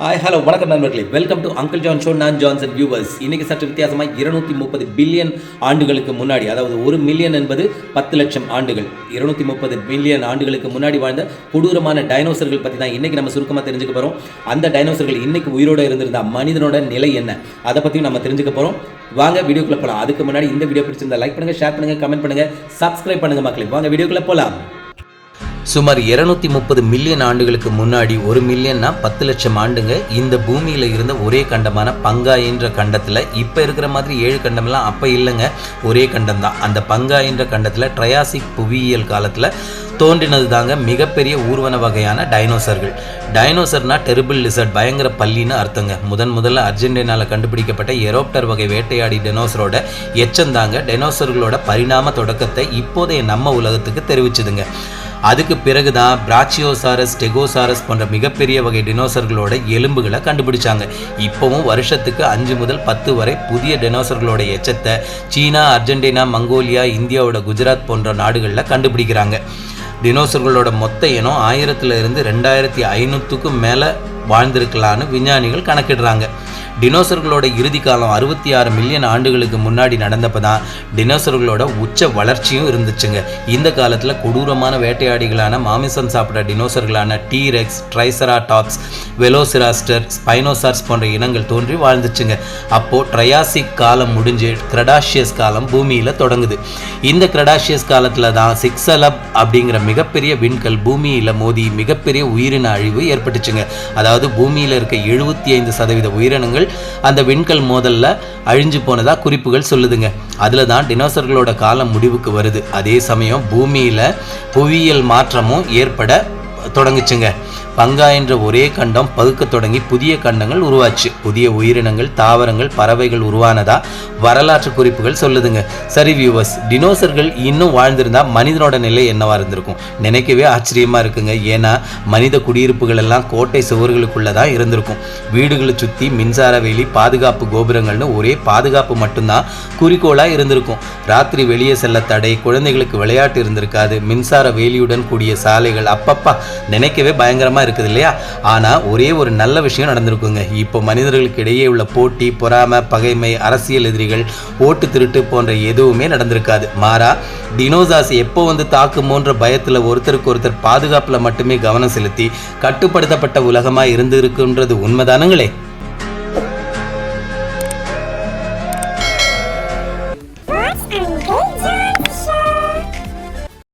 Hi hello வணக்கம் நண்பர்களே. Welcome to uncle John show நான் ஜான்சன் வியூவர்ஸ் இன்னைக்கு சற்று வித்தியாசமாக இருநூத்தி முப்பது பில்லியன் ஆண்டுகளுக்கு முன்னாடி அதாவது ஒரு மில்லியன் என்பது பத்து லட்சம் ஆண்டுகள். இருநூத்தி முப்பது பில்லியன் ஆண்டுகளுக்கு முன்னாடி வாழ்ந்த கொடூரமான டைனோசர்கள் பற்றி தான் இன்னைக்கு நம்ம சுருக்கமாக தெரிஞ்சுக்க போகிறோம் அந்த டைனோசர்கள் இன்னைக்கு உயிரோடு இருந்திருந்தா மனிதனோட நிலை என்ன? அதை பற்றியும் நம்ம தெரிஞ்சுக்க போகிறோம் வாங்க வீடியோக்குள்ளே போகலாம் அதுக்கு முன்னாடி இந்த வீடியோ பிடிச்சிருந்தா லைக் பண்ணுங்கள் ஷேர் பண்ணுங்கள் கமெண்ட் பண்ணுங்கள் சப்ஸ்கிரைப் பண்ணுங்க மக்களே. வாங்க வீடியோக்குள்ளே போகலாம் சுமார் இருநூத்தி முப்பது மில்லியன் ஆண்டுகளுக்கு முன்னாடி ஒரு மில்லியன்னா பத்து லட்சம் ஆண்டுங்க இந்த பூமியில் இருந்த ஒரே கண்டமான பங்கா என்ற கண்டத்தில் இப்போ இருக்கிற மாதிரி ஏழு கண்டம்லாம் அப்போ இல்லைங்க. ஒரே கண்டம் தான் அந்த பங்கா என்ற கண்டத்தில் ட்ரையாசிக் புவியியல் காலத்தில் தோன்றினது தாங்க மிகப்பெரிய ஊர்வன வகையான டைனோசர்கள். டைனோசர்னா டெரிபிள் லிசர்ட் பயங்கர பல்லின்னு அர்த்தங்க. முதன் முதல்ல அர்ஜென்டினாவில் கண்டுபிடிக்கப்பட்ட எரோப்டர் வகை வேட்டையாடி டெனோசரோட எச்சந்தாங்க. டெனோசர்களோட பரிணாம தொடக்கத்தை இப்போதைய நம்ம உலகத்துக்கு தெரிவிச்சுதுங்க. அதுக்கு பிறகு தான் பிராச்சியோசாரஸ் டெகோசாரஸ் போன்ற மிகப்பெரிய வகை டினோசர்களோட எலும்புகளை கண்டுபிடிச்சாங்க. இப்போவும் வருஷத்துக்கு அஞ்சு முதல் பத்து வரை புதிய டினோசர்களோட எச்சத்தை சீனா அர்ஜென்டினா மங்கோலியா இந்தியாவோட குஜராத் போன்ற நாடுகளில் கண்டுபிடிக்கிறாங்க. டினோசர்களோட மொத்த இனம் ஆயிரத்துல இருந்து ரெண்டாயிரத்தி ஐநூற்றுக்கும் மேலே வாழ்ந்திருக்கலான்னு விஞ்ஞானிகள் கணக்கிடுறாங்க. டினோசர்களோட இறுதி காலம் அறுபத்தி ஆறு மில்லியன் ஆண்டுகளுக்கு முன்னாடி நடந்தப்போ தான் டினோசர்களோட உச்ச வளர்ச்சியும் இருந்துச்சுங்க. இந்த காலத்தில் கொடூரமான வேட்டையாடிகளான மாமிசம் சாப்பிட்ற டினோசர்களான டீரெக்ஸ் ட்ரைசராடாப்ஸ் வெலோசிராஸ்டர் ஸ்பைனோசார்ஸ் போன்ற இனங்கள் தோன்றி வாழ்ந்துச்சுங்க. அப்போது ட்ரையாசிக் காலம் முடிஞ்சு கிரடாஷியஸ் காலம் பூமியில் தொடங்குது. இந்த கிரடாஷியஸ் காலத்தில் தான் சிக்ஸலப் அப்படிங்கிற மிகப்பெரிய விண்கல் பூமியில் மோதி மிகப்பெரிய உயிரின அழிவு ஏற்பட்டுச்சுங்க. அதாவது பூமியில் இருக்க எழுபத்தி ஐந்து சதவீத உயிரினங்கள் அந்த விண்கல் மோதல்ல அழிஞ்சு போனதா குறிப்புகள் சொல்லுதுங்க. அதில் தான் டினோசர்களோட காலம் முடிவுக்கு வருது. அதே சமயம் பூமியில் புவியியல் மாற்றமும் ஏற்பட தொடங்குச்சுங்க. பங்கா என்ற ஒரே கண்டம் பகுக்க தொடங்கி புதிய கண்டங்கள் உருவாச்சு. புதிய உயிரினங்கள் தாவரங்கள் பறவைகள் உருவானதா? வரலாற்று குறிப்புகள் சொல்லுதுங்க. சரி வியூவர்ஸ் டினோசர்கள் இன்னும் வாழ்ந்திருந்தா மனிதனோட நிலை என்னவா இருந்திருக்கும்? நினைக்கவே ஆச்சரியமா இருக்குங்க. ஏன்னா மனித குடியிருப்புகள் எல்லாம் கோட்டை சுவர்களுக்குள்ள தான் இருந்திருக்கும். வீடுகளை சுற்றி மின்சார வேலி பாதுகாப்பு கோபுரங்கள்னு ஒரே பாதுகாப்பு மட்டும்தான் குறிக்கோளாக இருந்திருக்கும். ராத்திரி வெளியே செல்ல தடை குழந்தைகளுக்கு விளையாட்டு இருந்திருக்காது. மின்சார வேலியுடன் கூடிய சாலைகள் அப்பப்பா நினைக்கவே இருக்குது இல்லையா? ஆனால் ஒரே ஒரு நல்ல விஷயம் நடந்திருக்குங்க. இப்போ மனிதர்களுக்கு இடையே உள்ள போட்டி பொறாமை பகைமை அரசியல் எதிரிகள் ஓட்டு திருட்டு போன்ற எதுவுமே நடந்திருக்காது. மாறா டினோசாஸ் எப்போ வந்து தாக்குமோன்ற பயத்துல ஒருத்தருக்கு ஒருத்தர் பாதுகாப்புல மட்டுமே கவனம் செலுத்தி கட்டுப்படுத்தப்பட்ட உலகமா இருந்திருக்குன்றது உண்மைதானுங்களே?